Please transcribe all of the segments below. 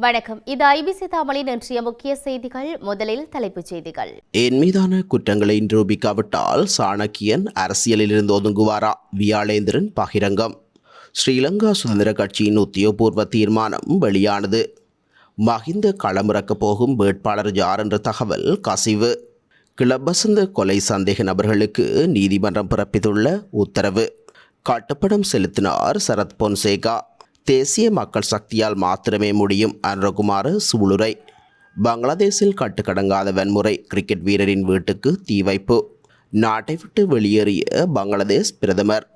வணக்கம். இது ஐபிசி தமிழின் இன்றைய முக்கிய செய்திகள். முதலில் தலைப்புச் செய்திகள். என் மீதான குற்றங்களை நிரூபிக்காவிட்டால் சாணக்கியன் அரசியலிலிருந்து ஒதுங்குவாரா? வியாளேந்திரன் பகிரங்கம். ஸ்ரீலங்கா சுதந்திர கட்சியின் உத்தியோகபூர்வ தீர்மானம் வெளியானது. மஹிந்த களமிறக்கப் போகும் வேட்பாளர் யார் என்ற தகவல் கசிவு. கிளபசந்த கொலை சந்தேக நபர்களுக்கு நீதிமன்றம் பிறப்பித்துள்ள உத்தரவு. கட்டப்படம் செலுத்தினார் சரத் பொன்சேகா. தேசிய மக்கள் சக்தியால் மாத்திரமே முடியும் அனுரகுமார சூளுரை. பங்களாதேஷில் கட்டுக்கடங்காத வன்முறை கிரிக்கெட் வீரரின் வீட்டுக்கு தீ வைப்பு நாட்டை விட்டு வெளியேறிய பங்களாதேஷ் பிரதமர்.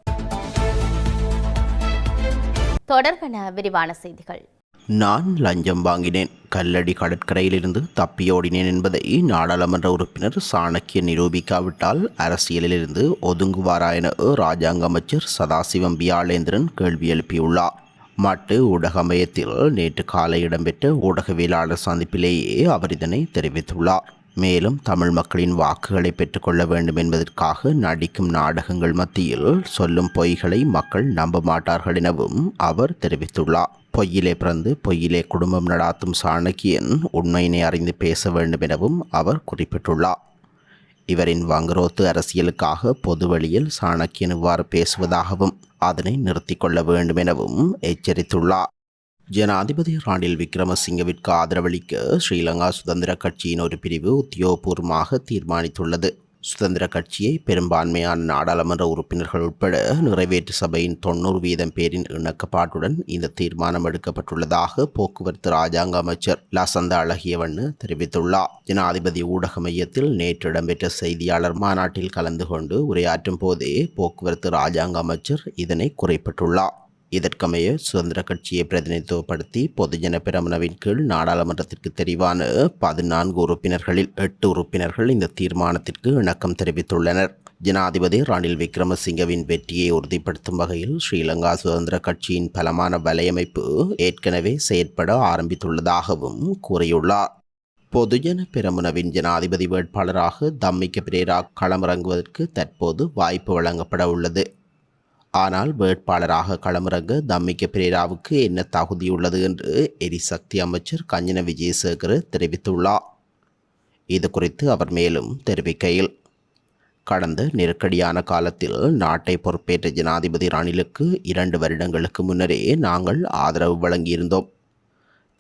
தொடர்பென விரிவான செய்திகள். நான் லஞ்சம் வாங்கினேன். கல்லடி கடற்கரையிலிருந்து தப்பியோடினேன் என்பதை நாடாளுமன்ற உறுப்பினர் சாணக்கியன் நிரூபிக்காவிட்டால் அரசியலிலிருந்து ஒதுங்குவாரா என ராஜாங்க அமைச்சர் சதாசிவம் வியாளேந்திரன் கேள்வி எழுப்பியுள்ளார். மட்டு ஊடகமயத்தில் நேற்று காலை இடம்பெற்ற ஊடகவியலாளர் சந்திப்பிலேயே அவர் இதனை தெரிவித்துள்ளார். மேலும் தமிழ் மக்களின் வாக்குகளை பெற்றுக்கொள்ள வேண்டும் என்பதற்காக நடிக்கும் நாடகங்கள் மத்தியில் சொல்லும் பொய்களை மக்கள் நம்ப மாட்டார்கள் எனவும் அவர் தெரிவித்துள்ளார். பொய்யிலே பிறந்து பொய்யிலே குடும்பம் நடாத்தும் சாணக்கியன் உண்மையினை அறிந்து பேச வேண்டும் எனவும் அவர் குறிப்பிட்டுள்ளார். இவரின் வங்குரோத்து அரசியலுக்காக பொதுவெளியில் சாணக்கியன் இவ்வாறு பேசுவதாகவும் அதனை நிறுத்தி கொள்ள வேண்டும் எனவும் எச்சரித்துள்ளார். ஜனாதிபதி ராணில் விக்ரமசிங்கவிற்கு ஆதரவளிக்க ஸ்ரீலங்கா சுதந்திர கட்சியின் ஒரு பிரிவு உத்தியோகபூர்வமாக தீர்மானித்துள்ளது. சுதந்திர கட்சியை பெரும்பான்மையான நாடாளுமன்ற உறுப்பினர்கள் உட்பட நிறைவேற்று சபையின் தொண்ணூறு வீதம் பேரின் இணக்கப்பாட்டுடன் இந்த தீர்மானம் எடுக்கப்பட்டுள்ளதாக போக்குவரத்து ராஜாங்க அமைச்சர் லசந்த அழகியவண்ணு தெரிவித்துள்ளார். ஜனாதிபதி ஊடக மையத்தில் நேற்று இடம்பெற்ற செய்தியாளர் மாநாட்டில் கலந்து கொண்டு உரையாற்றும் போதே போக்குவரத்து ராஜாங்க அமைச்சர் இதனை குறிப்பிட்டுள்ளார். இதற்கமைய சுதந்திர கட்சியை பிரதிநிதித்துவப்படுத்தி பொதுஜன பெரமுனவின் கீழ் நாடாளுமன்றத்திற்கு தெரிவான பதினான்கு உறுப்பினர்களில் எட்டு உறுப்பினர்கள் இந்த தீர்மானத்திற்கு இணக்கம் தெரிவித்துள்ளனர். ஜனாதிபதி ரணில் விக்ரமசிங்கவின் வெற்றியை உறுதிப்படுத்தும் வகையில் ஸ்ரீலங்கா சுதந்திர கட்சியின் பலமான வலையமைப்பு ஏற்கனவே செயற்பட ஆரம்பித்துள்ளதாகவும் கூறியுள்ளார். பொதுஜன பெரமுனவின் ஜனாதிபதி வேட்பாளராக தம்மிக்க பிரேரா களமிறங்குவதற்கு தற்போது வாய்ப்பு வழங்கப்பட உள்ளது. ஆனால் வேட்பாளராக களமிறங்க தம்மிக்க பிரேராவுக்கு என்ன தகுதியுள்ளது என்று எரிசக்தி அமைச்சர் கஞ்சன விஜயசேகர் தெரிவித்துள்ளார். இது குறித்து அவர் மேலும் தெரிவிக்கையில் கடந்த நெருக்கடியான காலத்தில் நாட்டை பொறுப்பேற்ற ஜனாதிபதி ரணிலுக்கு இரண்டு வருடங்களுக்கு முன்னரே நாங்கள் ஆதரவு வழங்கியிருந்தோம்.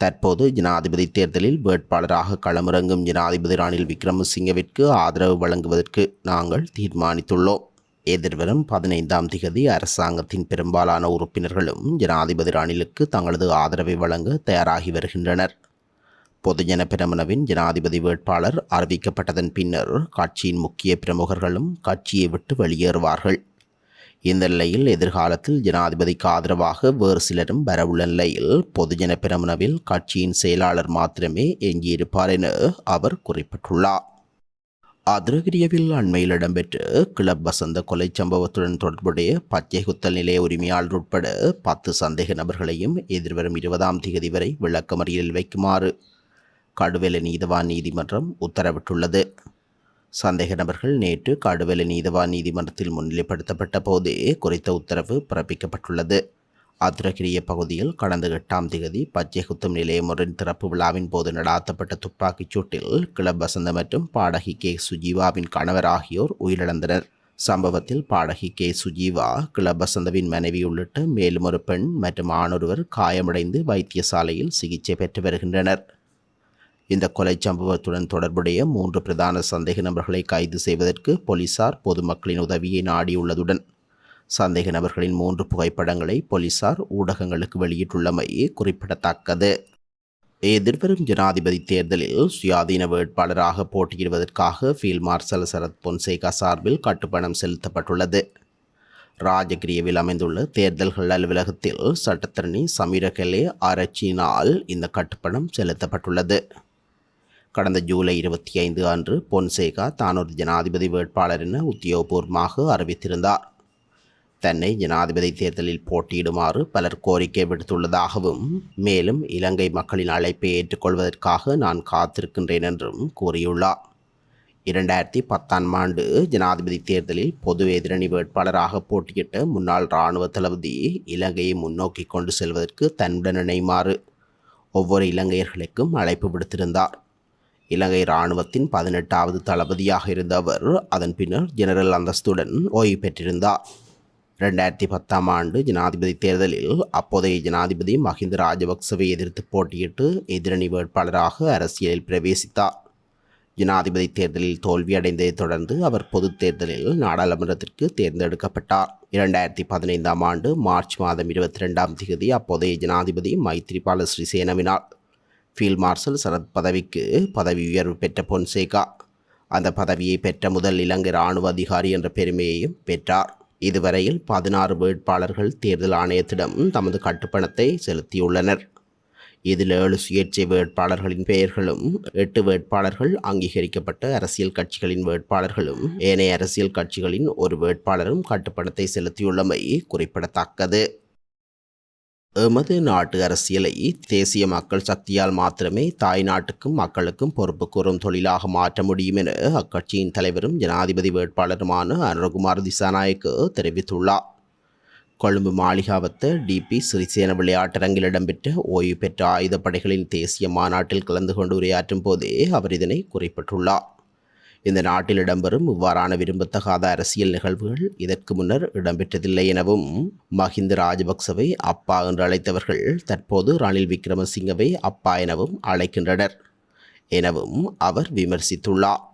தற்போது ஜனாதிபதி தேர்தலில் வேட்பாளராக களமிறங்கும் ஜனாதிபதி ரணில் விக்ரமசிங்கவிற்கு ஆதரவு வழங்குவதற்கு நாங்கள் தீர்மானித்துள்ளோம். எதிர்வரும் பதினைந்தாம் திகதி அரசாங்கத்தின் பெரும்பாலான உறுப்பினர்களும் ஜனாதிபதி ரணிலுக்கு தங்களது ஆதரவை வழங்க தயாராகி வருகின்றனர். பொதுஜன பிரமணவின் ஜனாதிபதி வேட்பாளர் அறிவிக்கப்பட்டதன் பின்னர் கட்சியின் முக்கிய பிரமுகர்களும் கட்சியை விட்டு வெளியேறுவார்கள். இந்த நிலையில் எதிர்காலத்தில் ஜனாதிபதிக்கு ஆதரவாக வேறு சிலரும் வரவுள்ள நிலையில் பொதுஜன பிரமணவில் கட்சியின் செயலாளர் மாத்திரமே எஞ்சியிருப்பார் என அவர் குறிப்பிட்டுள்ளார். அதிரகிரியவில் அண்மையில் இடம்பெற்று கிளப் வசந்த கொலை சம்பவத்துடன் தொடர்புடைய பச்சை குத்தல் நிலைய உரிமையாளர் உட்பட பத்து சந்தேக நபர்களையும் எதிர்வரும் இருபதாம் தேதி வரை விளக்கமறியலில் வைக்குமாறு கடுவெல நீதவான் நீதிமன்றம் உத்தரவிட்டுள்ளது. சந்தேக நபர்கள் நேற்று கடுவெல நீதவான் நீதிமன்றத்தில் முன்னிலைப்படுத்தப்பட்ட போதே குறித்த உத்தரவு பிறப்பிக்கப்பட்டுள்ளது. அதிரகிரிய பகுதியில் கடந்த எட்டாம் திகதி பச்சை குத்தும் நிலையம் ஒன்றின் திறப்பு விழாவின் போது நடாத்தப்பட்ட துப்பாக்கிச் சூட்டில் கிளப் வசந்த மற்றும் பாடகி கே. சுஜீவாவின் கணவர் ஆகியோர் உயிரிழந்தனர். சம்பவத்தில் பாடகி கே. சுஜீவா கிளப் வசந்தவின் மனைவி உள்ளிட்ட மேலும் ஒரு பெண் மற்றும் ஆணொருவர் காயமடைந்து வைத்தியசாலையில் சிகிச்சை பெற்று வருகின்றனர். இந்த கொலை சம்பவத்துடன் தொடர்புடைய மூன்று பிரதான சந்தேக நபர்களை கைது செய்வதற்கு போலீசார் பொதுமக்களின் உதவியை நாடியுள்ளதுடன் சந்தேக நபர்களின் மூன்று புகைப்படங்களை போலீசார் ஊடகங்களுக்கு வெளியிட்டுள்ளமை குறிப்பிடத்தக்கது. எதிர்வரும் ஜனாதிபதி தேர்தலில் சுயாதீன வேட்பாளராக போட்டியிடுவதற்காக ஃபீல்ட் மார்ஷல் சரத் பொன்சேகா சார்பில் கட்டுப்பணம் செலுத்தப்பட்டுள்ளது. ராஜகிரியவில் அமைந்துள்ள தேர்தல்கள் அலுவலகத்தில் சட்டத்தரணி சமீரகலே ஆராய்ச்சியினால் இந்த கட்டுப்பணம் செலுத்தப்பட்டுள்ளது. கடந்த ஜூலை இருபத்தி ஐந்து அன்று பொன்சேகா தான் ஒரு ஜனாதிபதி வேட்பாளர் என உத்தியோகபூர்வமாக அறிவித்திருந்தார். தன்னை ஜனாதிபதி தேர்தலில் போட்டியிடுமாறு பலர் கோரிக்கை விடுத்துள்ளதாகவும் மேலும் இலங்கை மக்களின் அழைப்பை ஏற்றுக்கொள்வதற்காக நான் காத்திருக்கின்றேன் என்றும் கூறியுள்ளார். இரண்டாயிரத்தி பத்தாம் ஆண்டு ஜனாதிபதி தேர்தலில் பொது எதிரணி வேட்பாளராக போட்டியிட்ட முன்னாள் இராணுவ தளபதி இலங்கையை முன்னோக்கி கொண்டு செல்வதற்கு தன்னுடன் இணைமாறு ஒவ்வொரு இலங்கையர்களுக்கும் அழைப்பு விடுத்திருந்தார். இலங்கை இராணுவத்தின் பதினெட்டாவது தளபதியாக இருந்த அவர் அதன் பின்னர் ஜெனரல் அந்தஸ்துடன் ஓய்வு பெற்றிருந்தார். ரெண்டாயிரத்தி பத்தாம் ஆண்டு ஜனாதிபதி தேர்தலில் அப்போதைய ஜனாதிபதி மஹிந்த ராஜபக்சவை எதிர்த்து போட்டியிட்டு எதிரணி வேட்பாளராக அரசியலில் பிரவேசித்தார் ஜனாதிபதி தேர்தலில் தோல்வியடைந்ததைத் தொடர்ந்து அவர் பொதுத் தேர்தலில் நாடாளுமன்றத்திற்கு தேர்ந்தெடுக்கப்பட்டார் இரண்டாயிரத்தி பதினைந்தாம் ஆண்டு மார்ச் மாதம் இருபத்தி ரெண்டாம் தேதி அப்போதைய ஜனாதிபதி மைத்ரிபால ஸ்ரீசேனவினால் ஃபீல்ட் மார்ஷல் சரத் பதவிக்கு பதவி உயர்வு பெற்ற பொன்சேகா அந்த பதவியை பெற்ற முதல் இலங்கை இராணுவ அதிகாரி என்ற பெருமையையும் பெற்றார் இதுவரையில் பதினாறு வேட்பாளர்கள் தேர்தல் ஆணையத்திடம் தமது கட்டுப்பணத்தை செலுத்தியுள்ளனர். இதில் ஏழு சுயேட்சை வேட்பாளர்களின் பெயர்களும் எட்டு வேட்பாளர்கள் அங்கீகரிக்கப்பட்ட அரசியல் கட்சிகளின் வேட்பாளர்களும் ஏனைய அரசியல் கட்சிகளின் ஒரு வேட்பாளரும் கட்டுப்பணத்தை செலுத்தியுள்ளமை குறிப்பிடத்தக்கது. எமது நாட்டு அரசியலை தேசிய மக்கள் சக்தியால் மாத்திரமே தாய் நாட்டுக்கும் மக்களுக்கும் பொறுப்பு கூறும் தொழிலாக மாற்ற முடியும் என அக்கட்சியின் தலைவரும் ஜனாதிபதி வேட்பாளருமான அனுரகுமார் திசாநாயக்கு தெரிவித்துள்ளார். கொழும்பு மாளிகாவத்த டிபி சிறிசேன விளையாட்டரங்கில் இடம்பெற்ற ஓய்வு பெற்ற ஆயுதப்படைகளின் தேசிய மாநாட்டில் கலந்து கொண்டு உரையாற்றும் போதே அவர் இதனை குறிப்பிட்டுள்ளார். இந்த நாட்டில் இடம்பெறும் இவ்வாறான விரும்பத்தகாத அரசியல் நிகழ்வுகள் இதற்கு முன்னர் இடம்பெற்றதில்லை எனவும் மஹிந்த ராஜபக்சவை அப்பா என்று அழைத்தவர்கள் தற்போது ரணில் விக்ரமசிங்கவை அப்பா எனவும் அழைக்கின்றனர் எனவும் அவர் விமர்சித்துள்ளார்.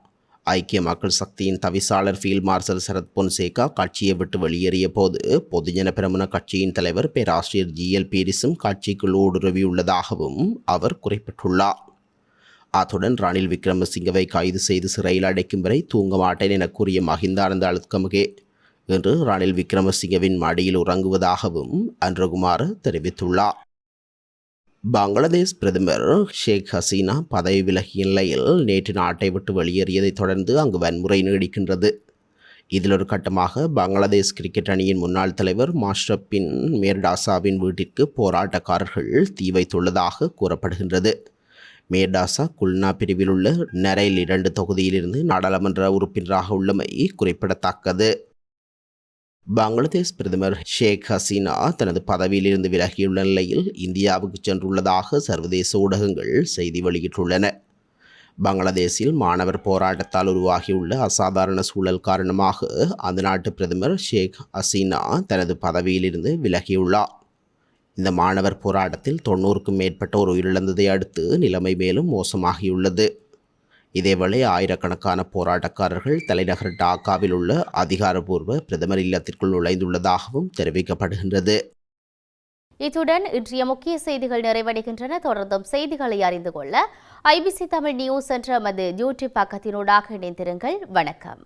ஐக்கிய மக்கள் சக்தியின் தவிசாளர் ஃபீல்ட் மார்ஷல் சரத் பொன்சேகா கட்சியை விட்டு வெளியேறிய போது பொதுஜன பிரமுன கட்சியின் தலைவர் பேராசிரியர் ஜி எல் பீரிஸும் கட்சிக்குள் ஊடுருவியுள்ளதாகவும் அவர் குறிப்பிட்டுள்ளார். அத்துடன் ரணில் விக்ரமசிங்கவை கைது செய்து சிறையில் அடைக்கும் வரை தூங்க மாட்டேன் என கூறிய மஹிந்தானந்த அழுத்கமுகே என்று ரணில் விக்ரமசிங்கவின் மடியில் உறங்குவதாகவும் அன்றகுமார் தெரிவித்துள்ளார். பங்களாதேஷ் பிரதமர் ஷேக் ஹசீனா பதவி விலகிய நிலையில் நேற்று நாட்டை விட்டு வெளியேறியதைத் தொடர்ந்து அங்கு வன்முறை நீடிக்கின்றது. இதில் ஒரு கட்டமாக பங்களாதேஷ் கிரிக்கெட் அணியின் முன்னாள் தலைவர் மாஷ்ரப்பின் மேர்டாசாவின் வீட்டிற்கு போராட்டக்காரர்கள் தீ வைத்துள்ளதாக கூறப்படுகின்றது. மேடாசா குல்னா பிரிவில் உள்ள நரைல் இரண்டு தொகுதியிலிருந்து நாடாளுமன்ற உறுப்பினராக உள்ளமை குறிப்பிடத்தக்கது. பங்களாதேஷ் பிரதமர் ஷேக் ஹசீனா தனது பதவியிலிருந்து விலகியுள்ள நிலையில் இந்தியாவுக்கு சென்றுள்ளதாக சர்வதேச ஊடகங்கள் செய்தி வெளியிட்டுள்ளன. பங்களாதேஷில் மாணவர் போராட்டத்தால் உருவாகியுள்ள அசாதாரண சூழல் காரணமாக அந்த நாட்டு பிரதமர் ஷேக் ஹசீனா தனது பதவியிலிருந்து விலகியுள்ளார். இந்த மாணவர் போராட்டத்தில் தொண்ணூறுக்கும் மேற்பட்டோர் உயிரிழந்ததை அடுத்து நிலைமை மேலும் மோசமாகியுள்ளது. இதேவேளை ஆயிரக்கணக்கான போராட்டக்காரர்கள் தலைநகர் டாக்காவில் உள்ள அதிகாரப்பூர்வ பிரதமர் இல்லத்திற்குள் நுழைந்துள்ளதாகவும் தெரிவிக்கப்படுகின்றது. இத்துடன் இன்றைய முக்கிய செய்திகள் நிறைவடைகின்றன. தொடர்ந்தும் செய்திகளை அறிந்து கொள்ள ஐபிசி தமிழ் நியூஸ் என்ற மது யூடியூப் பக்கத்தினூடாக இணைந்திருங்கள். வணக்கம்.